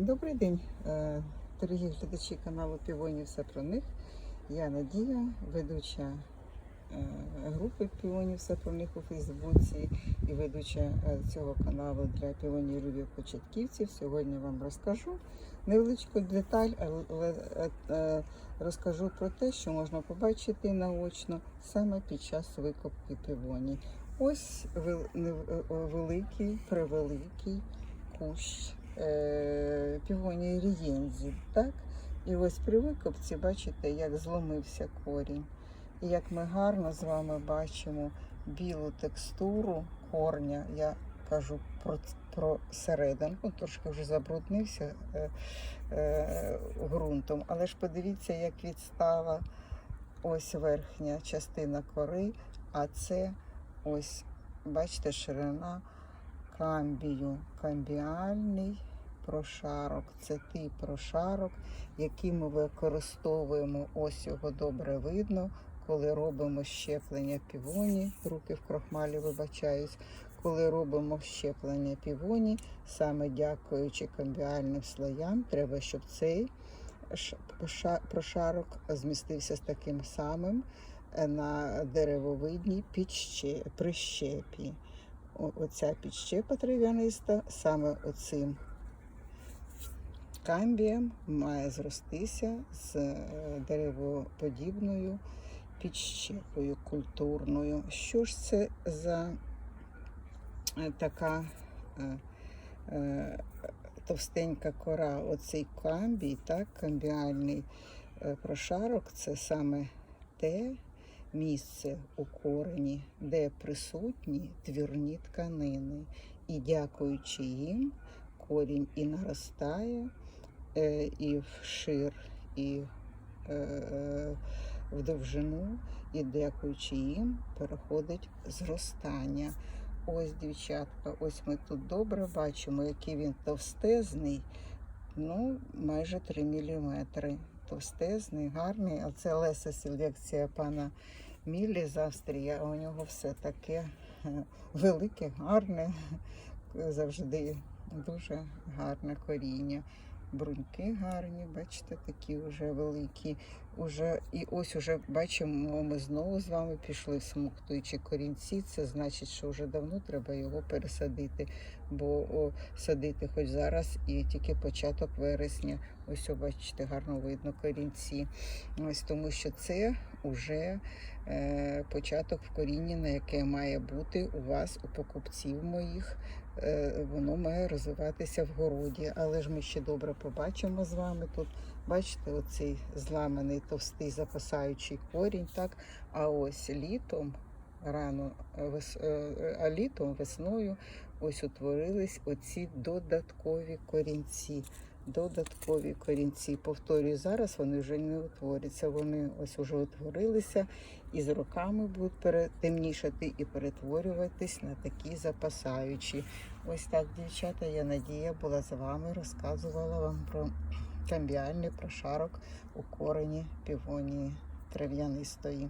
Добрий день, е, дорогі глядачі каналу Півонів все про них. Я Надія, ведуча е, групи Півонів все про них у Фейсбуці і ведуча е, цього каналу для піонерів і початківців. Сьогодні вам розкажу невеличку деталь, але розкажу про те, що можна побачити наочно саме під час викопки півоній. Ось великий, превеликий кущ півонії рієнзі, так? І ось при викопці бачите, як зломився корінь. І як ми гарно з вами бачимо білу текстуру корня. Я кажу про, про серединку, трошки вже забруднився е, е, ґрунтом. Але ж подивіться, як відстала ось верхня частина кори, а це ось, бачите, ширина камбію, камбіальний прошарок. Це той прошарок, який ми використовуємо, ось його добре видно, коли робимо щеплення півоні, руки в крохмалі вибачаюсь, коли робимо щеплення півоні, саме дякуючи камбіальним слоям, треба, щоб цей прошарок змістився з таким самим е, на деревовидній прищепі. Оця підщепа трав'яниста саме оцим камбієм має зростися з е, деревоподібною підщепою культурною. Що ж це за е, така е, товстенька кора? Оцей камбій, так, камбіальний прошарок це саме те місце у корені, де присутні твірні тканини. І дякуючи їм, корінь і наростає, і вшир, і е, в довжину, і дякуючи їм переходить зростання. Ось, дівчатка, ось ми тут добре бачимо, який він товстезний, ну, майже 3 мм. Товстезний, гарний, а це Леся селекція пана Міллі з Австрії, а у нього все таке е, велике, гарне, завжди дуже гарне коріння. Бруньки гарні, бачите, такі вже великі. Уже, і ось уже бачимо, ми знову з вами пішли в смоктуючі корінці. Це значить, що вже давно треба його пересадити, бо о, садити хоч зараз і тільки початок вересня. Ось, бачите, гарно видно корінці. Ось тому що це вже е, початок вкорінення, яке має бути у вас, у покупців моїх. Е, воно має розвиватися в городі. Але ж ми ще добре побачимо з вами тут. Бачите, оцей зламаний товстий запасаючий корінь, так? А ось літом, рано вес, е, а літом, весною, ось утворились оці додаткові корінці. Додаткові корінці. Повторюю, зараз вони вже не утворяться. Вони ось уже утворилися і з роками будуть перетемнішати і перетворюватись на такі запасаючі. Ось так, дівчата, я Надія була з вами, розказувала вам про камбіальний прошарок у корені півонії трав'янистої.